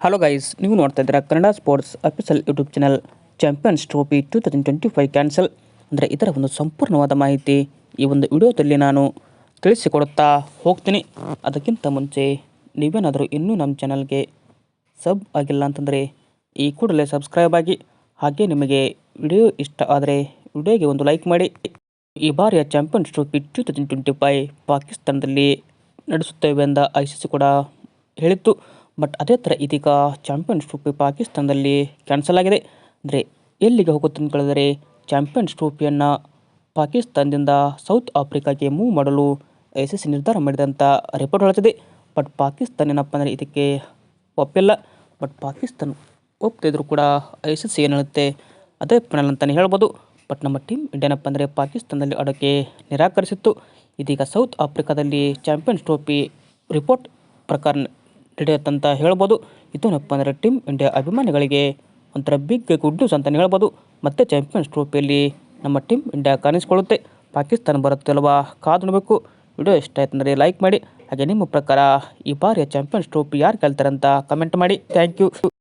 Hello guys ನೀವು ನೋಡ್ತಾ ಇದ್ದೀರಾ Kannada sports official YouTube channel champions trophy two thousand twenty five cancel ಅಂದರೆ ಇದರ ಒಂದು ಸಂಪೂರ್ಣವಾದ ಮಾಹಿತಿ ಈ ಒಂದು ವಿಡಿಯೋದಲ್ಲಿ ನಾನು ತಿಳಿಸಿಕೊಡುತ್ತಾ ಹೋಗ್ತೀನಿ. ಅದಕ್ಕಿಂತ ಮುಂಚೆ ನೀವೇನಾದರೂ ಇನ್ನೂ ನಮ್ಮ ಚಾನಲ್ಗೆ ಸಬ್ ಆಗಿಲ್ಲ ಅಂತಂದರೆ ಈ ಕೂಡಲೇ ಸಬ್ಸ್ಕ್ರೈಬ್ ಆಗಿ. ಹಾಗೆ ನಿಮಗೆ ವಿಡಿಯೋ ಇಷ್ಟ ಆದರೆ ವಿಡಿಯೋಗೆ ಒಂದು ಲೈಕ್ ಮಾಡಿ. ಈ ಬಾರಿಯ champions trophy two thousand twenty five ಪಾಕಿಸ್ತಾನದಲ್ಲಿ ನಡೆಸುತ್ತೇವೆ ಎಂದ ಐ ಸಿ ಸಿ ಕೂಡ ಹೇಳಿತ್ತು. ಬಟ್ ಅದೇ ಥರ ಇದೀಗ ಚಾಂಪಿಯನ್ಸ್ ಟ್ರೋಫಿ ಪಾಕಿಸ್ತಾನದಲ್ಲಿ ಕ್ಯಾನ್ಸಲ್ ಆಗಿದೆ. ಅಂದರೆ ಎಲ್ಲಿಗೆ ಹೋಗುತ್ತೆ ಅಂತ ಕೇಳಿದರೆ ಚಾಂಪಿಯನ್ಸ್ ಟ್ರೋಫಿಯನ್ನು ಪಾಕಿಸ್ತಾನದಿಂದ ಸೌತ್ ಆಫ್ರಿಕಾಗೆ ಮೂವ್ ಮಾಡಲು ಐ ಸಿ ಸಿ ನಿರ್ಧಾರ ಮಾಡಿದಂಥ ರಿಪೋರ್ಟ್ ಹೇಳುತ್ತಿದೆ. ಬಟ್ ಪಾಕಿಸ್ತಾನ ಏನಪ್ಪ ಅಂದರೆ ಇದಕ್ಕೆ ಒಪ್ಪಿಲ್ಲ. ಬಟ್ ಪಾಕಿಸ್ತಾನ ಒಪ್ತಿದ್ರು ಕೂಡ ಐ ಸಿ ಸಿ ಏನು ಅದೇ ಫೈನಲ್ ಅಂತಲೇ ಹೇಳ್ಬೋದು. ಬಟ್ ನಮ್ಮ ಟೀಮ್ ಇಂಡಿಯಾನಪ್ಪ ಅಂದರೆ ಪಾಕಿಸ್ತಾನದಲ್ಲಿ ಆಡೋಕ್ಕೆ ನಿರಾಕರಿಸಿತ್ತು. ಇದೀಗ ಸೌತ್ ಆಫ್ರಿಕಾದಲ್ಲಿ ಚಾಂಪಿಯನ್ಸ್ ಟ್ರೋಫಿ ರಿಪೋರ್ಟ್ ಪ್ರಕಾರ ನಡೆಯುತ್ತಂತ ಹೇಳ್ಬೋದು. ಇದೇನಪ್ಪ ಅಂದರೆ ಟೀಮ್ ಇಂಡಿಯಾ ಅಭಿಮಾನಿಗಳಿಗೆ ಒಂಥರ ಬಿಗ್ ಗುಡ್ ನ್ಯೂಸ್ ಅಂತಲೇ ಹೇಳ್ಬೋದು. ಮತ್ತೆ ಚಾಂಪಿಯನ್ಸ್ ಟ್ರೋಫಿಯಲ್ಲಿ ನಮ್ಮ ಟೀಮ್ ಇಂಡಿಯಾ ಕಾಣಿಸ್ಕೊಳ್ಳುತ್ತೆ. ಪಾಕಿಸ್ತಾನ ಬರುತ್ತೆ ಅಲ್ವಾ? ಕಾದು ನೋಡಬೇಕು. ವಿಡಿಯೋ ಇಷ್ಟ ಆಯ್ತು ಅಂದರೆ ಲೈಕ್ ಮಾಡಿ. ಹಾಗೆ ನಿಮ್ಮ ಪ್ರಕಾರ ಈ ಬಾರಿಯ ಚಾಂಪಿಯನ್ಸ್ ಟ್ರೋಫಿ ಯಾರು ಗೆಲ್ತಾರೆ ಅಂತ ಕಮೆಂಟ್ ಮಾಡಿ. Thank you